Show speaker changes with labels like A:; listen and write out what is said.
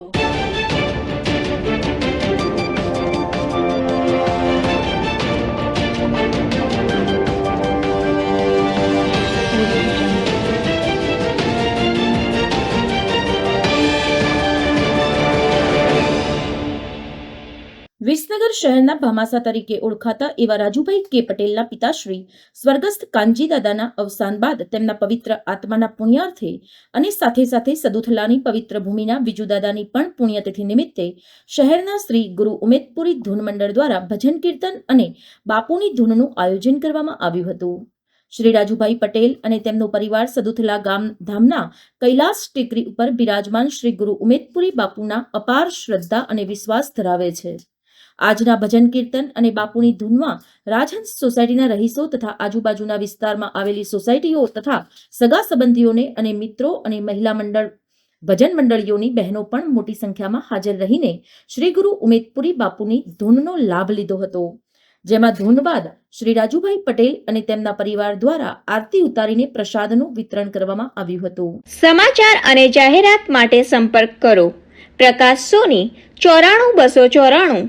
A: you. Visnagar શહેરના ભામાસા તરીકે ઓળખાતા એવા રાજુભાઈ કે પટેલના પિતાશ્રી સ્વર્ગસ્થ કાનજી દાદાના અવસાન બાદ તેમના પવિત્ર આત્માના પુણ્યાર્થે અને સાથે સાથે સદુથલાની પવિત્ર ભૂમિના બીજુદાદાની પણ પુણ્યતિથિ નિમિત્તે શહેરના શ્રી ગુરુ ઉમેદપુરી ધૂન મંડળ દ્વારા ભજન કીર્તન અને બાપુની ધૂનનું આયોજન કરવામાં આવ્યું હતું. શ્રી રાજુભાઈ પટેલ અને તેમનો પરિવાર સદુથલા ગામ ધામના કૈલાસ ટેકરી ઉપર બિરાજમાન શ્રી ગુરુ ઉમેદપુરી બાપુના અપાર શ્રદ્ધા અને વિશ્વાસ ધરાવે છે. આજના ભજન કીર્તન અને બાપુની ધૂનમાં રાજહંસ સોસાયટીના રહીશો તથા આજુબાજુના વિસ્તારમાં આવેલી સોસાયટીઓ તથા સગા સંબંધીઓને અને મિત્રો અને મહિલા મંડળ, ભજન મંડળીઓની બહેનો પણ મોટી સંખ્યામાં હાજર રહીને શ્રી ગુરુ ઉમેદપુરી બાપુની ધૂનનો લાભ લીધો હતો. જેમાં ધૂન બાદ શ્રી રાજુભાઈ પટેલ અને તેમના પરિવાર દ્વારા આરતી ઉતારીને પ્રસાદનું વિતરણ કરવામાં આવ્યું હતું.
B: સમાચાર અને જાહેરાત માટે સંપર્ક કરો. પ્રકાશ સોની, ચોરાણું બસો ચોરાણું.